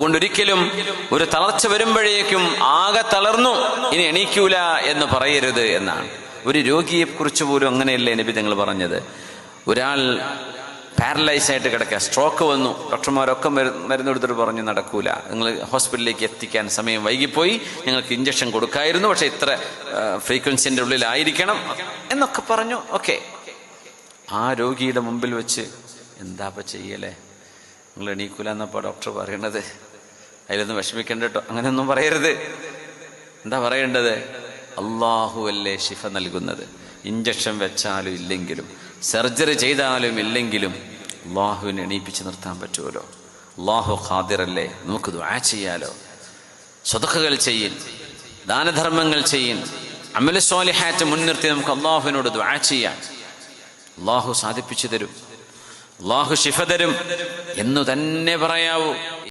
അതുകൊണ്ടൊരിക്കലും ഒരു തളർച്ച വരുമ്പോഴേക്കും ആകെ തളർന്നു. ഇനി എണീക്കൂല എന്ന് പറയരുത് എന്നാണ്. ഒരു രോഗിയെ കുറിച്ച് പോലും അങ്ങനെയല്ലേ നബി നിങ്ങൾ പറഞ്ഞത്. ഒരാൾ പാരലൈസ് ആയിട്ട് കിടക്കുക. സ്ട്രോക്ക് വന്നു. ഡോക്ടർമാരൊക്കെ മരു- മരുന്ന് എടുത്തിട്ട് പറഞ്ഞു നടക്കൂല. നിങ്ങൾ ഹോസ്പിറ്റലിലേക്ക് എത്തിക്കാൻ സമയം വൈകിപ്പോയി. ഞങ്ങൾക്ക് ഇഞ്ചക്ഷൻ കൊടുക്കായിരുന്നു. പക്ഷെ ഇത്ര ഫ്രീക്വൻസിന്റെ ഉള്ളിലായിരിക്കണം എന്നൊക്കെ പറഞ്ഞു. ഓക്കെ. ആ രോഗിയുടെ മുമ്പിൽ വെച്ച് എന്താപ്പ ചെയ്യലേ? നിങ്ങൾ എണീക്കൂല എന്നപ്പോ ഡോക്ടർ പറയണത്. അതിലൊന്നും വിഷമിക്കണ്ട കേട്ടോ അങ്ങനെയൊന്നും പറയരുത്. എന്താ പറയേണ്ടത്? അള്ളാഹു അല്ലേ ശിഫ നൽകുന്നത്. ഇഞ്ചക്ഷൻ വെച്ചാലും ഇല്ലെങ്കിലും സർജറി ചെയ്താലും ഇല്ലെങ്കിലും അള്ളാഹുവിനെ എണീപ്പിച്ച് നിർത്താൻ പറ്റുമല്ലോ അള്ളാഹു ഖാദിറല്ലേ. നമുക്ക് ദുആ ചെയ്യാലോ. സ്വതക്കുകൾ ചെയ്യും. ദാനധർമ്മങ്ങൾ ചെയ്യും. അമല സ്വാലിഹാറ്റ് മുൻനിർത്തി നമുക്ക് അള്ളാഹുവിനോട് ദുആ ചെയ്യാം. അള്ളാഹു സാധിപ്പിച്ചു തരും. അള്ളാഹു ശിഫ തരും എന്നു തന്നെ പറയാവൂ.